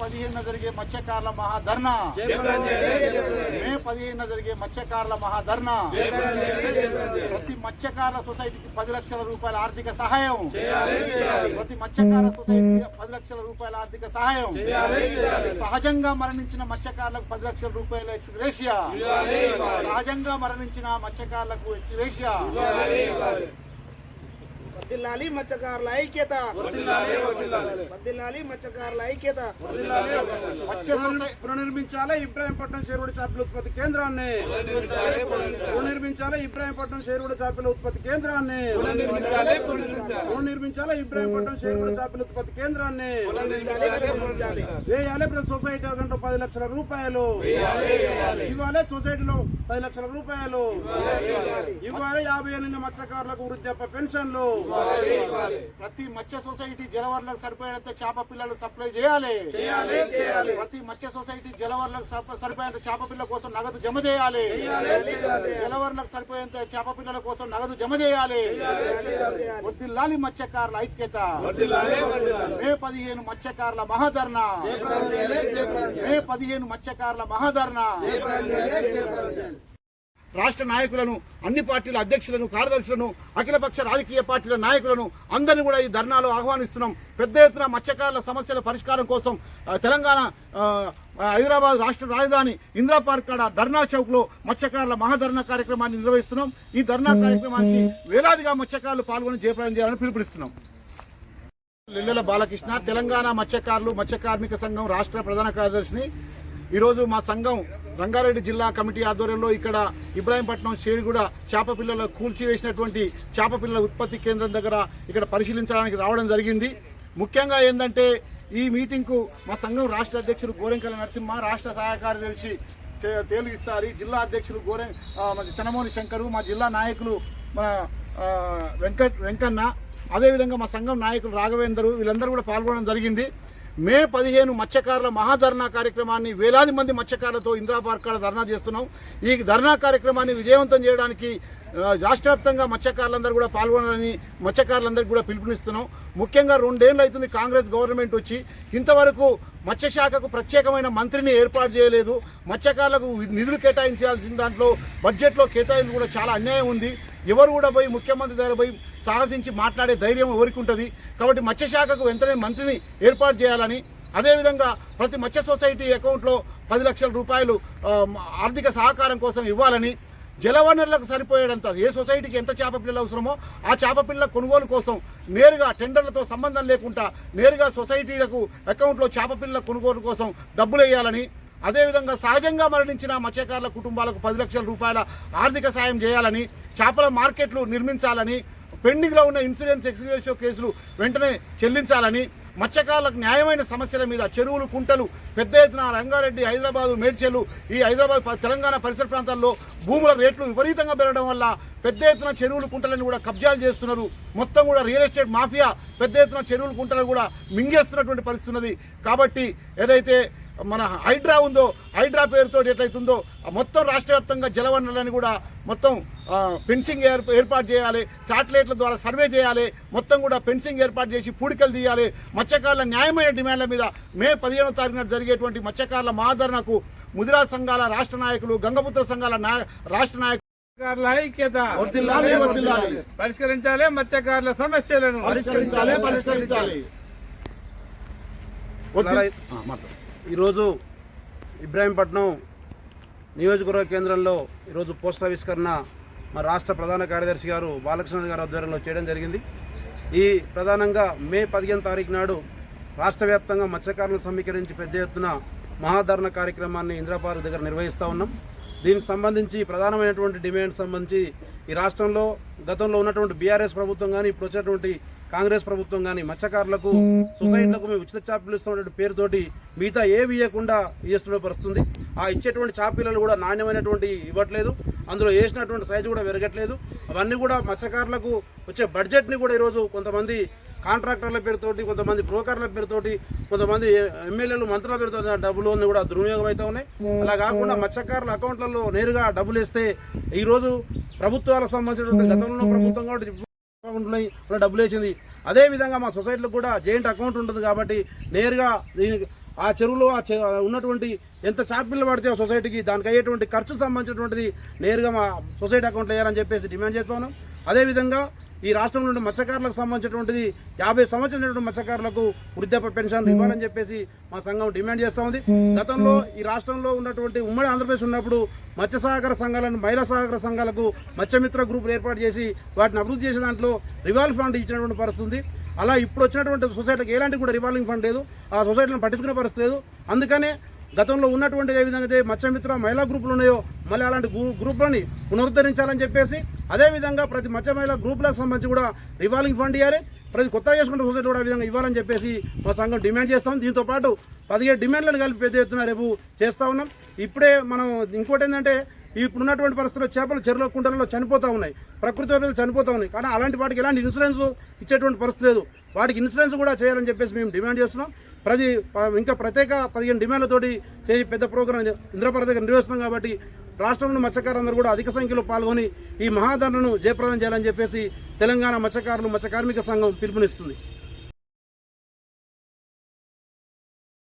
పదిహేను జరిగే మత్స్యకారుల మహాధర్నా. మే పదిహేను జరిగే మత్స్యకారుల మహాధర్నా. ప్రతి మత్స్యకారుల సొసైటీకి పది లక్షల రూపాయల ఆర్థిక సహాయం. ప్రతి మత్స్యకారుల సొసైటీకి పది లక్షల రూపాయల ఆర్థిక సహాయం. సహజంగా మరణించిన మత్స్యకారులకు పది లక్షల రూపాయల ఎక్స్గ్రేషియా. సహజంగా మరణించిన మత్స్యకారులకు ఎక్స్గ్రేషియా. వర్ధిల్లాలి మత్స్యకారుల ఐక్యత. వర్ధిల్లాలి మత్స్యకారుల ఐక్యత. పునర్నిర్మించాలి ఇబ్రాహీంపట్నం చేరువుడి చేపల ఉత్పత్తి కేంద్రాన్ని. పునర్నిర్మించాలి ఇబ్రాహీంపట్నం చేరువుడి చేపల ఉత్పత్తి కేంద్రాన్ని. పునర్నిర్మించాలి ఇబ్రాహీంపట్నం చేరువుడి చేపల ఉత్పత్తి కేంద్రాన్ని. వేయాలి ప్రతి సొసైటీ ఒక పది లక్షల రూపాయలు. ఇవ్వాలి సొసైటీలో పది లక్షల రూపాయలు. ఇవ్వాలి యాభై ఏళ్ళ మత్స్యకారులకు వృద్ధాప్య పెన్షన్లు. ప్రతి మత్స్య సొసైటీ జలవరులకు సరిపోయేంత చేప పిల్లలు సప్లై చేయాలి. ప్రతి మత్స్య సొసైటీ జలవరులకు సరిప- సరిపోయేంత చేప పిల్లల కోసం నగదు జమ చేయాలి. జలవరులకు సరిపోయేంత చేప పిల్లల కోసం నగదు జమ చేయాలి. వద్దిల్లాలి మత్స్యకారుల ఐక్యత. మే పదిహేను మత్స్యకారుల మహాధర్ణ మే పదిహేను మత్స్యకారుల మహాధర్ణ రాష్ట్ర నాయకులను అన్ని పార్టీల అధ్యక్షులను కార్యదర్శులను అఖిలపక్ష రాజకీయ పార్టీల నాయకులను అందరినీ కూడా ఈ ధర్నాలో ఆహ్వానిస్తున్నాం. పెద్ద ఎత్తున మత్స్యకారుల సమస్యల పరిష్కారం కోసం తెలంగాణ హైదరాబాద్ రాష్ట్ర రాజధాని ఇందిరా పార్క్ కాడ ధర్నా చౌక్లో మత్స్యకారుల మహాధర్నా కార్యక్రమాన్ని నిర్వహిస్తున్నాం. ఈ ధర్నా కార్యక్రమానికి వేలాదిగా మత్స్యకారులు పాల్గొని జయప్రదం చేయాలని పిలుపునిస్తున్నాం. లిల్లెల బాలకృష్ణ తెలంగాణ మత్స్యకారులు మత్స్య కార్మిక సంఘం రాష్ట్ర ప్రధాన కార్యదర్శిని. ఈరోజు మా సంఘం రంగారెడ్డి జిల్లా కమిటీ ఆధ్వర్యంలో ఇక్కడ ఇబ్రాహీంపట్నం చేడుగూడ చేప పిల్లల కూల్చివేసినటువంటి చేప పిల్లల ఉత్పత్తి కేంద్రం దగ్గర ఇక్కడ పరిశీలించడానికి రావడం జరిగింది. ముఖ్యంగా ఏంటంటే ఈ మీటింగ్కు మా సంఘం రాష్ట్ర అధ్యక్షులు గోరెంకల నరసింహ రాష్ట్ర సహాయ కార్యదర్శి తే- తేలు ఇస్తారి జిల్లా అధ్యక్షులు గోరె మా మన చనమోని శంకరు మా జిల్లా నాయకులు మన వెంకట్ వెంకన్న అదేవిధంగా మా సంఘం నాయకులు రాఘవేందరు వీళ్ళందరూ కూడా పాల్గొనడం జరిగింది. మే పదిహేను మత్స్యకారుల మహాధర్నా కార్యక్రమాన్ని వేలాది మంది మత్స్యకారులతో ఇందిరా పార్క్ ధర్నా చేస్తున్నాం. ఈ ధర్నా కార్యక్రమాన్ని విజయవంతం చేయడానికి రాష్ట్రవ్యాప్తంగా రాష్ట్ర వ్యాప్తంగా మత్స్యకారులందరూ కూడా పాల్గొనాలని మత్స్యకారులందరికీ కూడా పిలుపునిస్తున్నాం. ముఖ్యంగా రెండేళ్ళు అవుతుంది కాంగ్రెస్ గవర్నమెంట్ వచ్చి ఇంతవరకు మత్స్యశాఖకు ప్రత్యేకమైన మంత్రిని ఏర్పాటు చేయలేదు. మత్స్యకారులకు నిధులు కేటాయించాల్సిన దాంట్లో బడ్జెట్లో కేటాయింపు కూడా చాలా అన్యాయం ఉంది. ఎవరు కూడా పోయి ముఖ్యమంత్రి దగ్గర పోయి సాహసించి మాట్లాడే ధైర్యం ఎవరికి ఉంటుంది? కాబట్టి మత్స్యశాఖకు వెంటనే మంత్రిని ఏర్పాటు చేయాలని అదేవిధంగా ప్రతి మత్స్య సొసైటీ అకౌంట్లో పది లక్షల రూపాయలు ఆర్థిక సహకారం కోసం ఇవ్వాలని జలవనరులకు సరిపోయేటంత ఏ సొసైటీకి ఎంత చేప పిల్లలు అవసరమో ఆ చేప పిల్లల కొనుగోలు కోసం నేరుగా టెండర్లతో సంబంధం లేకుండా నేరుగా సొసైటీలకు అకౌంట్లో చేప పిల్లల కొనుగోలు కోసం డబ్బులు వేయాలని అదేవిధంగా సహజంగా మరణించిన మత్స్యకారుల కుటుంబాలకు పది లక్షల రూపాయల ఆర్థిక సాయం చేయాలని చేపల మార్కెట్లు నిర్మించాలని పెండింగ్లో ఉన్న ఇన్సూరెన్స్ ఎక్స్గ్రేషియో కేసులు వెంటనే చెల్లించాలని మత్స్యకారులకు న్యాయమైన సమస్యల మీద చెరువులు కుంటలు పెద్ద ఎత్తున రంగారెడ్డి హైదరాబాదు మేడ్చలు ఈ హైదరాబాద్ తెలంగాణ పరిసర ప్రాంతాల్లో భూముల రేట్లు విపరీతంగా పెరగడం వల్ల పెద్ద ఎత్తున చెరువులు కుంటలను కూడా కబ్జాలు చేస్తున్నారు. మొత్తం కూడా రియల్ ఎస్టేట్ మాఫియా పెద్ద ఎత్తున చెరువులు కుంటలను కూడా మింగేస్తున్నటువంటి పరిస్థితి ఉన్నది. కాబట్టి ఏదైతే మన హైడ్రా ఉందో హైడ్రా పేరుతో ఎట్లయితుందో మొత్తం రాష్ట్ర వ్యాప్తంగా జలవనరులని కూడా మొత్తం ఫెన్సింగ్ ఏర్ ఏర్పాటు చేయాలి శాటిలైట్ల ద్వారా సర్వే చేయాలి మొత్తం కూడా ఫెన్సింగ్ ఏర్పాటు చేసి పూడికలు తీయాలి మత్స్యకారుల న్యాయమైన డిమాండ్ల మీద మే పదిహేనో తారీఖున జరిగేటువంటి మత్స్యకారుల మహాధరణకు ముదిరా సంఘాల రాష్ట్ర నాయకులు గంగపుత్ర సంఘాల రాష్ట్ర నాయకులు మత్స్యకారుల ఐక్యత. పరిష్కరించాలి మత్స్యకారుల సమస్యలను పరిష్కరించాలి పరిష్కరించాలి. ఈరోజు ఇబ్రాహీంపట్నం నియోజకవర్గ కేంద్రంలో ఈరోజు పోస్ట్ ఆవిష్కరణ మా రాష్ట్ర ప్రధాన కార్యదర్శి గారు బాలకృష్ణ గారి ఆధ్వర్యంలో చేయడం జరిగింది. ఈ ప్రధానంగా మే పదిహేను తారీఖు నాడు రాష్ట్ర వ్యాప్తంగా మత్స్యకారులను సమీకరించి పెద్ద ఎత్తున మహాధరణ కార్యక్రమాన్ని ఇంద్రపార్క్ దగ్గర నిర్వహిస్తూ ఉన్నాం. దీనికి సంబంధించి ప్రధానమైనటువంటి డిమాండ్ సంబంధించి ఈ రాష్ట్రంలో గతంలో ఉన్నటువంటి బీఆర్ఎస్ ప్రభుత్వం కానీ ఇప్పుడు వచ్చేటువంటి కాంగ్రెస్ ప్రభుత్వం కానీ మత్స్యకారులకు సొసైటీలకు మేము ఉచిత చాపీలు ఇస్తున్నటువంటి పేరుతోటి మిగతా ఏవి ఇవ్వకుండా ఇస్తున్న పరిస్థితుంది. ఆ ఇచ్చేటువంటి చాపీలను కూడా నాణ్యమైనటువంటి ఇవ్వట్లేదు. అందులో వేసినటువంటి సైజు కూడా పెరగట్లేదు. అవన్నీ కూడా మత్స్యకారులకు వచ్చే బడ్జెట్ని కూడా ఈరోజు కొంతమంది కాంట్రాక్టర్ల పేరుతోటి కొంతమంది బ్రోకర్ల పేరుతోటి కొంతమంది ఎమ్మెల్యేలు మంత్రుల పేరుతో డబ్బులు కూడా దుర్వినియోగం అయితే ఉన్నాయి. అలా కాకుండా మత్స్యకారుల అకౌంట్లలో నేరుగా డబ్బులు వేస్తే ఈరోజు ప్రభుత్వాలకు సంబంధించినటువంటి గతంలో ప్రభుత్వం కాబట్టి అకౌంట్లో డబ్బులు వేసింది. అదే విధంగా మా సొసైటీలో కూడా జాయింట్ అకౌంట్ ఉంటుంది కాబట్టి నేరుగా దీనికి ఆ చెరువులో ఆ చె- ఉన్నటువంటి ఎంత చాపిల్లు పడితే సొసైటీకి దానికి అయ్యేటువంటి ఖర్చు సంబంధించినటువంటిది నేరుగా మా సొసైటీ అకౌంట్లో వేయాలని చెప్పేసి డిమాండ్ చేస్తా ఉన్నాం. అదేవిధంగా ఈ రాష్ట్రంలో ఉండే మత్స్యకారులకు సంబంధించినటువంటిది యాభై సంవత్సరాల మత్స్యకారులకు వృద్ధాప్య పెన్షన్ ఇవ్వాలని చెప్పేసి మా సంఘం డిమాండ్ చేస్తూ ఉంది. గతంలో ఈ రాష్ట్రంలో ఉన్నటువంటి ఉమ్మడి ఆంధ్రప్రదేశ్ ఉన్నప్పుడు మత్స్య సహకార సంఘాలను మహిళా సహకార సంఘాలకు మత్స్యమిత్ర గ్రూపులు ఏర్పాటు చేసి వాటిని అభివృద్ధి చేసే దాంట్లో రివాల్వ్ ఫండ్ ఇచ్చినటువంటి పరిస్థితి అలా ఇప్పుడు వచ్చినటువంటి సొసైటీకి ఎలాంటి కూడా రివాల్వింగ్ ఫండ్ లేదు. ఆ సొసైటీలను పట్టించుకునే పరిస్థితి లేదు. అందుకనే గతంలో ఉన్నటువంటి ఏ విధంగా మత్స్యమిత్ర మహిళా గ్రూపులు ఉన్నాయో మళ్ళీ అలాంటి గ్రూ గ్రూపులని పునరుద్ధరించాలని చెప్పేసి అదేవిధంగా ప్రతి మత్స్య మహిళా గ్రూపులకు సంబంధించి కూడా రివాల్వింగ్ ఫండ్ ఇవ్వాలి ప్రతి కొత్తగా చేసుకుంటే సొసైటీ కూడా విధంగా ఇవ్వాలని చెప్పేసి మా సంఘం డిమాండ్ చేస్తాం దీంతో పాటు పదిహేడు డిమాండ్లను కలిపి పెద్ద ఎత్తున రేపు చేస్తూ ఉన్నాం. ఇప్పుడే మనం ఇంకోటి ఏంటంటే ఇప్పుడు ఉన్నటువంటి పరిస్థితుల్లో చేపలు చెరువుల కుండలలో చనిపోతూ ఉన్నాయి. ప్రకృతి వనరులు చనిపోతూ ఉన్నాయి. కానీ అలాంటి వాటికి ఎలాంటి ఇన్సూరెన్స్ ఇచ్చేటువంటి పరిస్థితి లేదు. వాటికి ఇన్సూరెన్స్ కూడా చేయాలని చెప్పేసి మేము డిమాండ్ చేస్తున్నాం. ప్రతి ఇంకా ప్రత్యేక పదిహేను డిమాండ్లతోటి చేసి పెద్ద ప్రోగ్రాం ఇంద్రపర దగ్గర నిర్వహిస్తున్నాం కాబట్టి రాష్ట్రంలో మత్స్యకారులందరూ కూడా అధిక సంఖ్యలో పాల్గొని ఈ మహాధరణను జయప్రదం చేయాలని చెప్పేసి తెలంగాణ మత్స్యకారులు మత్స్యకార్మిక సంఘం పిలుపునిస్తుంది.